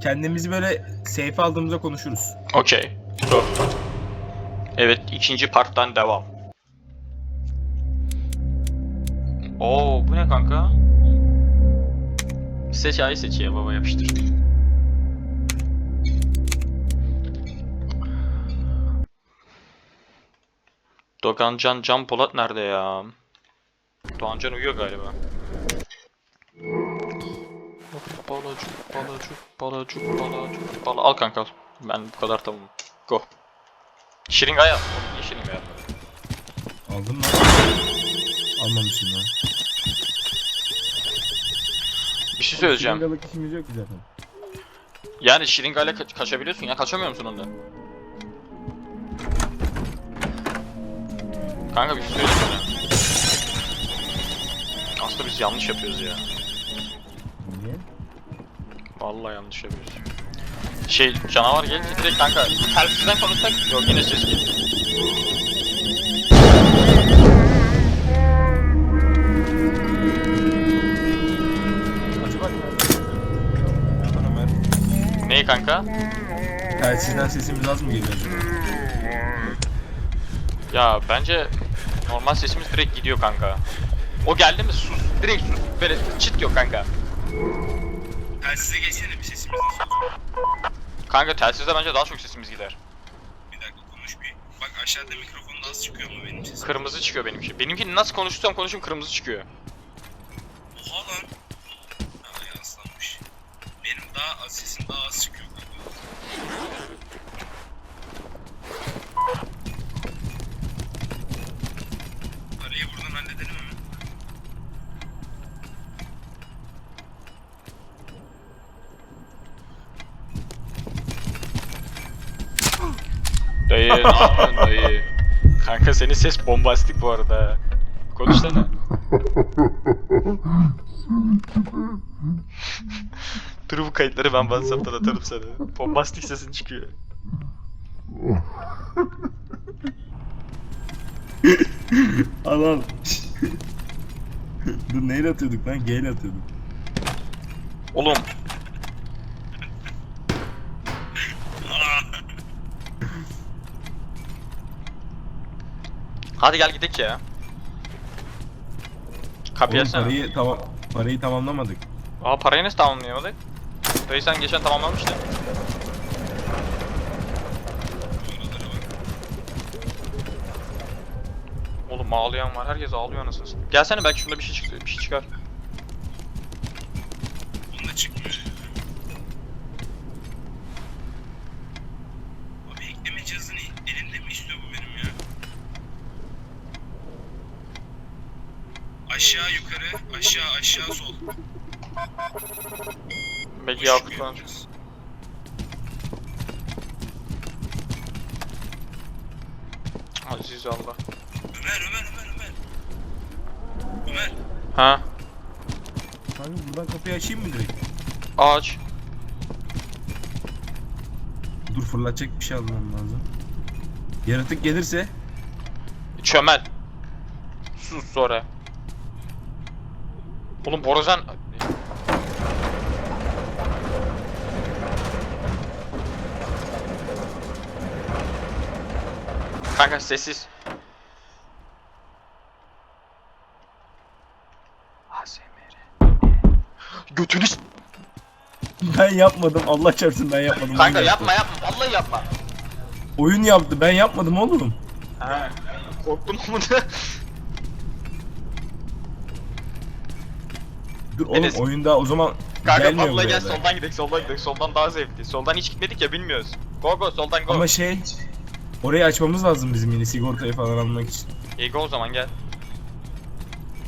kendimizi böyle safe aldığımızda konuşuruz. Okey. Evet ikinci parttan devam. Oo bu ne kanka? Seç ayı seç ya baba yapıştır. Doğancan Can Polat nerede ya? Doğancan uyuyor galiba. Balacık, balacık, balacık, balacık, bala... Al kanka al. Ben bu kadar tamam. Go. Şiringay al. Niye şiringay al? Aldın mı? Almamışım lan. Bir şey söyleyeceğim. Şırıngalık işimiz yok ki zaten. Yani şiringayla ka- kaçabiliyorsun ya. Kaçamıyor musun onda? Kanka bir şey söyleyeyim mi? Aslında biz yanlış yapıyoruz ya. Vallahi yanlış yapıyoruz. Şey canavar gelince direkt kanka telsizden konuşsak yok yine ses geliyor. Neyi kanka? Telsizden sesimiz az mı geliyor acaba? Ya bence normal sesimiz direkt gidiyor kanka. O geldi mi sus. Direkt sus. Böyle çıt yok kanka. Telsize geçsene bir sesimiz Kanka telsizde bence daha çok sesimiz gider. Bir dakika konuş bir. Bak aşağıda mikrofonda az çıkıyor mu benim sesim? Kırmızı çıkıyor benimki. Benimki nasıl konuştuysam konuşayım kırmızı çıkıyor. Oha lan. Ha yanslanmış. Benim daha az sesim daha az çıkıyor kanka. Parayı buradan halledelim mi? Dayı ne yapıyorsun dayı? Kanka senin ses bombastik bu arada. Konuşsana. Dur bu kayıtları ben WhatsApp'tan atarım sana. Bombastik sesin çıkıyor. Al. Dur neyle atıyorduk lan? G ile atıyorduk. Oğlum Hadi gel gidelim ya. Kapıyı Oğlum açsana. parayı, tamam, parayı tamamlamadık. Aa parayı nasıl tamamlayamadık? Dayı sen geçen tamamlamıştın. Oğlum ağlayan var. Herkes ağlıyor anasını satayım. Gelsene belki şunda bir şey çıktı. Bir şey çıkar. Bunda çıkmıyor. Abi ekleme cihazını elinde mi istiyor bu benim ya? Aşağı yukarı, aşağı aşağı sol. Belki yapacağız? Aziz Allah. Ömer, Ömer, Ömer, Ömer. Ömer. Ha? Kanka buradan kapıyı açayım mı direkt? Ağaç. Dur fırlatacak bir şey almam lazım. Yaratık gelirse Çömel. Sus sonra. Oğlum Borazan... Kanka sessiz. Götünü s- ben yapmadım. Allah çarpsın ben yapmadım. Kanka Oyun yapma yaptı. yapma vallahi yapma. Oyun yaptı. Ben yapmadım oğlum. Ha. Korktum ama Dur oğlum Enes. oyunda o zaman Kanka gelmiyor buraya gel da. soldan gidelim soldan gidelim soldan daha zevkli. Soldan hiç gitmedik ya bilmiyoruz. Go go soldan go. Ama şey orayı açmamız lazım bizim yine sigortayı falan almak için. İyi go o zaman gel.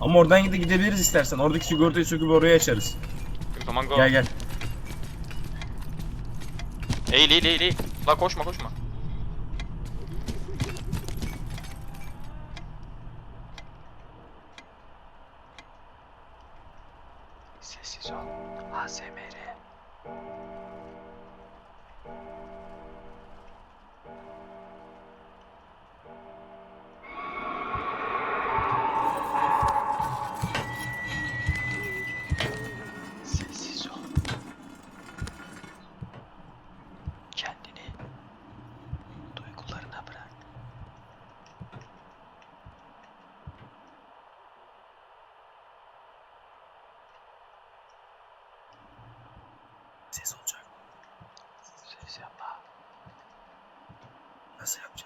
Ama oradan gide gidebiliriz istersen. Oradaki sigortayı söküp oraya açarız. O zaman go. Gel gel. Eğil eğil eğil eğil. La koşma koşma. Ses olacak. Ses yapma. Nasıl yapacağız?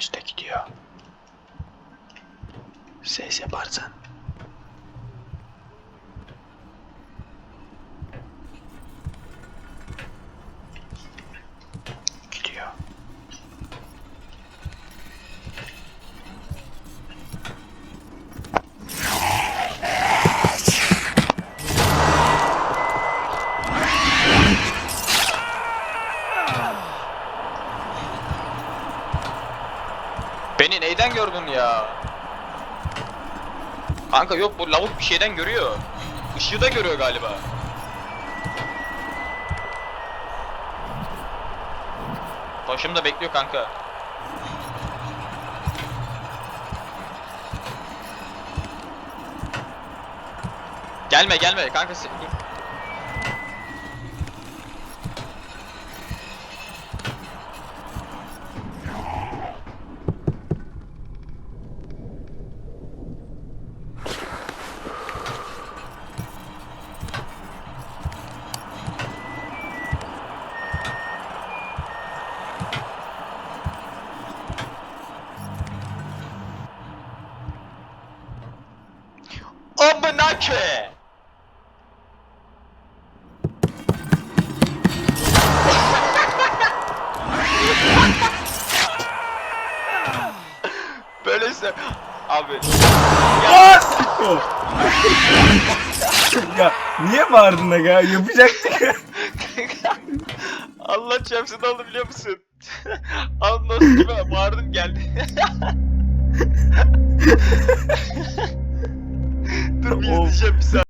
Önümüzde gidiyor. Ses yaparsan. Kanka yok bu lavuk bir şeyden görüyor. Işığı da görüyor galiba. Başımda bekliyor kanka. Gelme gelme kanka dur. Ke! Böyleyse abi siktir. ya niye bağırdın aga? Yapacaktık. Allah çarpsın oldu biliyor musun? Anlasın gibi bağırdım geldi. Dur bir Of. izleyeceğim bir saniye.